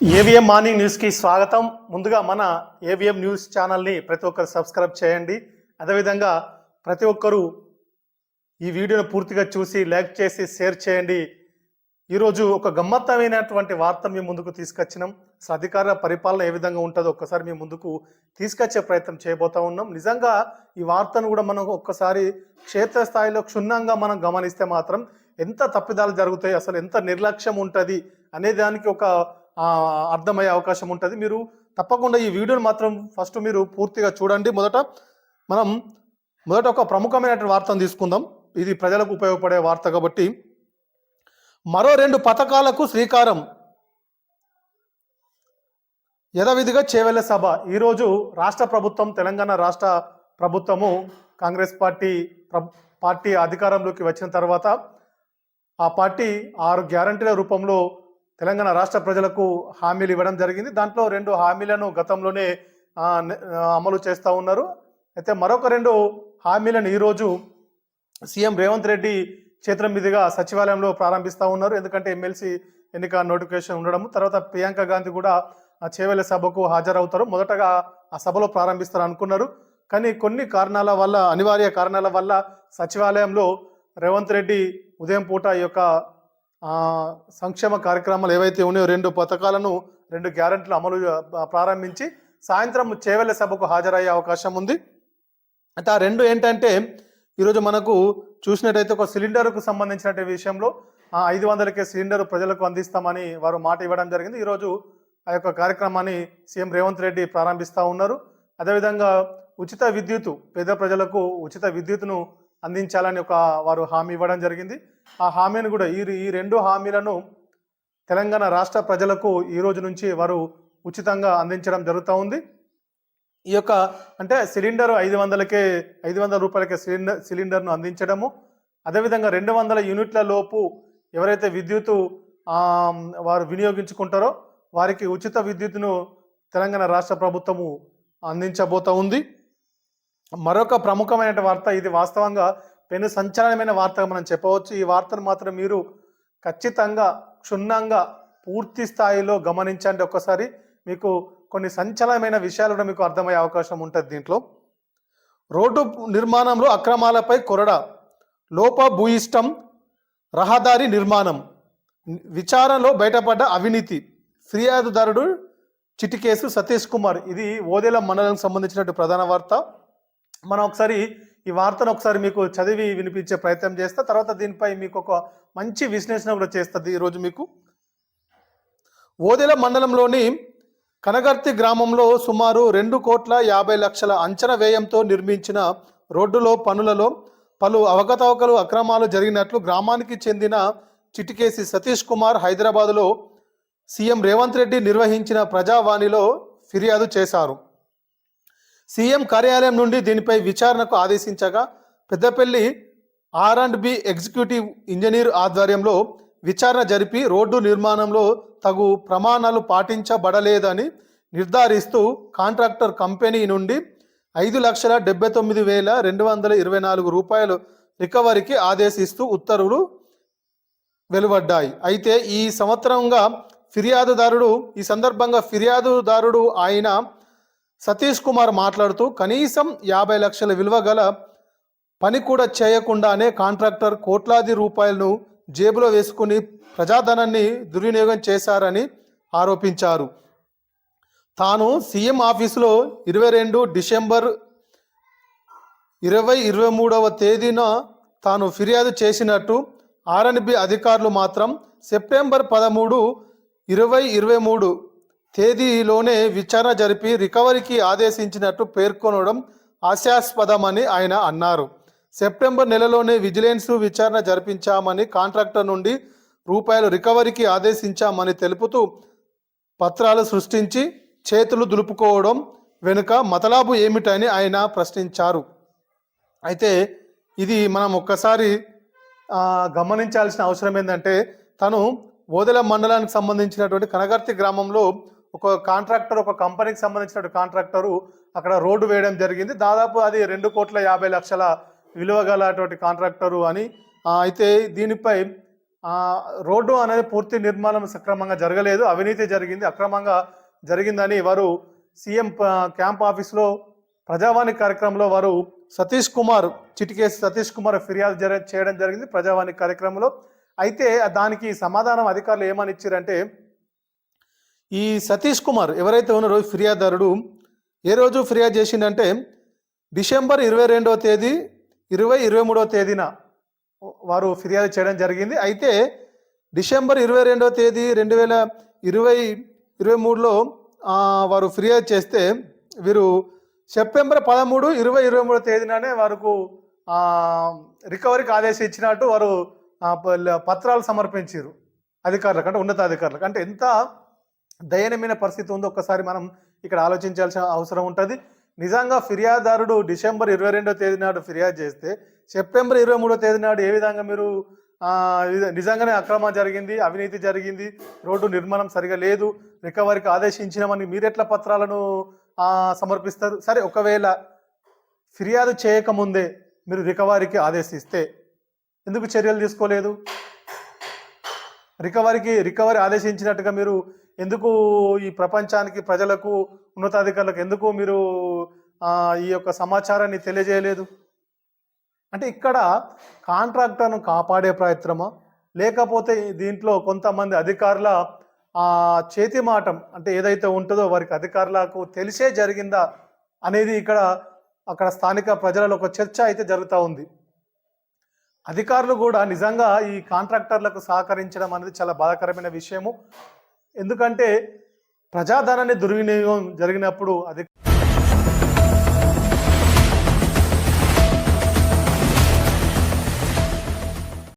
AVM morning న్యూస్కి స్వాగతం. ముందుగా మన ఏవిఎం న్యూస్ ఛానల్ని ప్రతి ఒక్కరు సబ్స్క్రైబ్ చేయండి. అదేవిధంగా ప్రతి ఒక్కరూ ఈ వీడియోను పూర్తిగా చూసి లైక్ చేసి షేర్ చేయండి. ఈరోజు ఒక గమ్మత్తమైనటువంటి వార్త మీ ముందుకు తీసుకొచ్చినాం. అసలు అధికార పరిపాలన ఏ విధంగా ఉంటుందో ఒక్కసారి మీ ముందుకు తీసుకొచ్చే ప్రయత్నం చేయబోతా ఉన్నాం. నిజంగా ఈ వార్తను కూడా మనం ఒక్కసారి క్షేత్రస్థాయిలో క్షుణ్ణంగా మనం గమనిస్తే మాత్రం ఎంత తప్పిదాలు జరుగుతాయి అసలు ఎంత నిర్లక్ష్యం ఉంటుంది అనే దానికి ఒక అర్థమయ్యే అవకాశం ఉంటుంది. మీరు తప్పకుండా ఈ వీడియోని మాత్రం ఫస్ట్ మీరు పూర్తిగా చూడండి. మొదట మనం మొదట ఒక ప్రముఖమైనటువంటి వార్తను తీసుకుందాం. ఇది ప్రజలకు ఉపయోగపడే వార్త కాబట్టి. మరో రెండు పథకాలకు శ్రీకారం. యథావిధిగా చేవెళ్ళ సభ. ఈరోజు రాష్ట్ర ప్రభుత్వం తెలంగాణ రాష్ట్ర ప్రభుత్వము కాంగ్రెస్ పార్టీ పార్టీ అధికారంలోకి వచ్చిన తర్వాత ఆ పార్టీ ఆరు గ్యారంటీల రూపంలో తెలంగాణ రాష్ట్ర ప్రజలకు హామీలు ఇవ్వడం జరిగింది. దాంట్లో రెండు హామీలను గతంలోనే అమలు చేస్తూ ఉన్నారు. అయితే మరొక రెండు హామీలను ఈరోజు సీఎం రేవంత్ రెడ్డి క్షేత్రం మీదుగా సచివాలయంలో ప్రారంభిస్తూ ఉన్నారు. ఎందుకంటే ఎమ్మెల్సీ ఎన్నిక నోటిఫికేషన్ ఉండడం తర్వాత ప్రియాంక గాంధీ కూడా ఆ సభకు హాజరవుతారు. మొదటగా ఆ సభలో ప్రారంభిస్తారు అనుకున్నారు. కానీ కొన్ని కారణాల వల్ల అనివార్య కారణాల వల్ల సచివాలయంలో రేవంత్ రెడ్డి ఉదయం పూట ఈ యొక్క సంక్షేమ కార్యక్రమాలు ఏవైతే ఉన్నాయో రెండు పథకాలను రెండు గ్యారెంట్లు అమలు ప్రారంభించి సాయంత్రం చేవెళ్ళ సభకు హాజరయ్యే అవకాశం ఉంది. అయితే ఆ రెండు ఏంటంటే ఈరోజు మనకు చూసినట్టయితే ఒక సిలిండర్కు సంబంధించిన విషయంలో ఐదు వందలకే సిలిండర్ ప్రజలకు అందిస్తామని వారు మాట ఇవ్వడం జరిగింది. ఈరోజు ఆ యొక్క కార్యక్రమాన్ని సీఎం రేవంత్ రెడ్డి ప్రారంభిస్తూ ఉన్నారు. అదేవిధంగా ఉచిత విద్యుత్ పేద ప్రజలకు ఉచిత విద్యుత్ను అందించాలని ఒక వారు హామీ ఇవ్వడం జరిగింది. ఆ హామీని కూడా ఈ ఈ రెండు హామీలను తెలంగాణ రాష్ట్ర ప్రజలకు ఈ రోజు నుంచి వారు ఉచితంగా అందించడం జరుగుతూ ఉంది. ఈ యొక్క అంటే సిలిండర్ ఐదు వందలకే ఐదు వందల రూపాయలకే సిలిండర్ సిలిండర్ను అందించడము. అదేవిధంగా రెండు వందల యూనిట్ల లోపు ఎవరైతే విద్యుత్ వారు వినియోగించుకుంటారో వారికి ఉచిత విద్యుత్ను తెలంగాణ రాష్ట్ర ప్రభుత్వము అందించబోతూ ఉంది. మరొక ప్రముఖమైన వార్త ఇది వాస్తవంగా పెను సంచలనమైన వార్త మనం చెప్పవచ్చు. ఈ వార్తను మాత్రం మీరు ఖచ్చితంగా క్షుణ్ణంగా పూర్తి స్థాయిలో గమనించండి. ఒక్కసారి మీకు కొన్ని సంచలనమైన విషయాలు కూడా మీకు అర్థమయ్యే అవకాశం ఉంటుంది దీంట్లో. రోడ్డు నిర్మాణంలో అక్రమాలపై కొరడ లోప భూయిష్టం రహదారి నిర్మాణం విచారణలో బయటపడ్డ అవినీతి ఫిర్యాదుదారుడు చిటికేసు సతీష్ కుమార్. ఇది ఓదేల మండలానికి సంబంధించినట్టు ప్రధాన వార్త. మనం ఒకసారి ఈ వార్తను ఒకసారి మీకు చదివి వినిపించే ప్రయత్నం చేస్తా. తర్వాత దీనిపై మీకు ఒక మంచి విశ్లేషణ కూడా చేస్తుంది ఈరోజు మీకు. ఓదెల మండలంలోని కనగర్తి గ్రామంలో సుమారు రెండు కోట్ల యాభై లక్షల అంచనా వ్యయంతో నిర్మించిన రోడ్డులో పనులలో పలు అవకతవకలు అక్రమాలు జరిగినట్లు గ్రామానికి చెందిన చిటికేసి సతీష్ కుమార్ హైదరాబాదులో సీఎం రేవంత్ రెడ్డి నిర్వహించిన ప్రజావాణిలో ఫిర్యాదు చేశారు. సీఎం కార్యాలయం నుండి దీనిపై విచారణకు ఆదేశించగా Peddapalli R and B executive engineer ఆధ్వర్యంలో విచారణ జరిపి రోడ్డు నిర్మాణంలో తగు ప్రమాణాలు పాటించబడలేదని నిర్ధారిస్తూ కాంట్రాక్టర్ కంపెనీ నుండి ఐదు లక్షల డెబ్బై తొమ్మిది వేల రెండు వందల ఇరవై నాలుగు రూపాయలు రికవరీకి ఆదేశిస్తూ ఉత్తర్వులు వెలువడ్డాయి. అయితే ఈ సంవత్సరంగా ఫిర్యాదుదారుడు ఈ సందర్భంగా ఫిర్యాదుదారుడు ఆయన సతీష్ కుమార్ మాట్లాడుతూ కనీసం యాభై లక్షల విలువ గల పని కూడా చేయకుండానే కాంట్రాక్టర్ కోట్లాది రూపాయలను జేబులో వేసుకుని ప్రజాధనాన్ని దుర్వినియోగం చేశారని ఆరోపించారు. తాను సీఎం ఆఫీసులో ఇరవై రెండు డిసెంబర్ ఇరవై ఇరవై మూడవ తేదీన తాను ఫిర్యాదు చేసినట్టు ఆర్ఎన్బి అధికారులు మాత్రం సెప్టెంబర్ పదమూడు ఇరవై ఇరవై మూడు తేదీలోనే విచారణ జరిపి రికవరీకి ఆదేశించినట్టు పేర్కొనడం హాస్యాస్పదమని ఆయన అన్నారు. సెప్టెంబర్ నెలలోనే విజిలెన్స్ విచారణ జరిపించామని కాంట్రాక్టర్ నుండి రూపాయలు రికవరీకి ఆదేశించామని తెలుపుతూ పత్రాలు సృష్టించి చేతులు దులుపుకోవడం వెనుక మతలాబు ఏమిటని ఆయన ప్రశ్నించారు. అయితే ఇది మనం ఒక్కసారి గమనించాల్సిన అవసరం ఏంటంటే తను ఓదెల మండలానికి సంబంధించినటువంటి కనగర్తి గ్రామంలో ఒక కాంట్రాక్టర్ ఒక కంపెనీకి సంబంధించిన కాంట్రాక్టరు అక్కడ రోడ్డు వేయడం జరిగింది. దాదాపు అది రెండు కోట్ల యాభై లక్షల విలువ గలటువంటి కాంట్రాక్టరు అని అయితే దీనిపై రోడ్డు అనేది పూర్తి నిర్మాణం సక్రమంగా జరగలేదు. అవినీతి జరిగింది. అక్రమంగా జరిగిందని వారు సీఎం క్యాంప్ ఆఫీస్లో ప్రజావాణి కార్యక్రమంలో వారు సతీష్ కుమార్ చిటికేసి సతీష్ కుమార్ ఫిర్యాదు జర చేయడం జరిగింది ప్రజావాణి కార్యక్రమంలో. అయితే దానికి సమాధానం అధికారులు ఏమని ఇచ్చారంటే ఈ సతీష్ కుమార్ ఎవరైతే ఉన్నారో ఫిర్యాదారుడు ఏ రోజు ఫిర్యాదు చేసిందంటే డిసెంబర్ ఇరవై రెండవ తేదీ ఇరవై ఇరవై మూడవ తేదీన వారు ఫిర్యాదు చేయడం జరిగింది. అయితే డిసెంబర్ ఇరవై రెండవ తేదీ రెండు వేల ఇరవై ఇరవై మూడులో వారు ఫిర్యాదు చేస్తే వీరు సెప్టెంబర్ పదమూడు ఇరవై ఇరవై మూడో తేదీననే వారికి రికవరీకి ఆదేశం ఇచ్చినట్టు వారు పత్రాలు సమర్పించారు. అధికారులకు అంటే ఉన్నతాధికారులకు. అంటే ఎంత దయనీయమైన పరిస్థితి ఉందో. ఒక్కసారి మనం ఇక్కడ ఆలోచించాల్సిన అవసరం ఉంటుంది. నిజంగా ఫిర్యాదుదారుడు డిసెంబర్ ఇరవై రెండో తేదీ నాడు ఫిర్యాదు చేస్తే సెప్టెంబర్ ఇరవై మూడో తేదీ నాడు ఏ విధంగా మీరు నిజంగానే అక్రమం జరిగింది అవినీతి జరిగింది రోడ్డు నిర్మాణం సరిగా లేదు రికవరీకి ఆదేశించినామని మీరెట్లా పత్రాలను సమర్పిస్తారు? సరే ఒకవేళ ఫిర్యాదు చేయకముందే మీరు రికవరీకి ఆదేశిస్తే ఎందుకు చర్యలు తీసుకోలేదు? రికవరీకి రికవరీ ఆదేశించినట్టుగా మీరు ఎందుకు ఈ ప్రపంచానికి ప్రజలకు ఉన్నతాధికారులకు ఎందుకు మీరు ఈ యొక్క సమాచారాన్ని తెలియజేయలేదు? అంటే ఇక్కడ కాంట్రాక్టర్ను కాపాడే ప్రయత్నమా? లేకపోతే దీంట్లో కొంతమంది అధికారుల చేతి మాటం అంటే ఏదైతే ఉంటుందో వారికి అధికారులకు తెలిసే జరిగిందా అనేది ఇక్కడ అక్కడ స్థానిక ప్రజలలో ఒక చర్చ అయితే జరుగుతూ ఉంది. అధికారులు కూడా నిజంగా ఈ కాంట్రాక్టర్లకు సహకరించడం అనేది చాలా బాధాకరమైన విషయము. ఎందుకంటే ప్రజాధనాన్ని దుర్వినియోగం జరిగినప్పుడు అది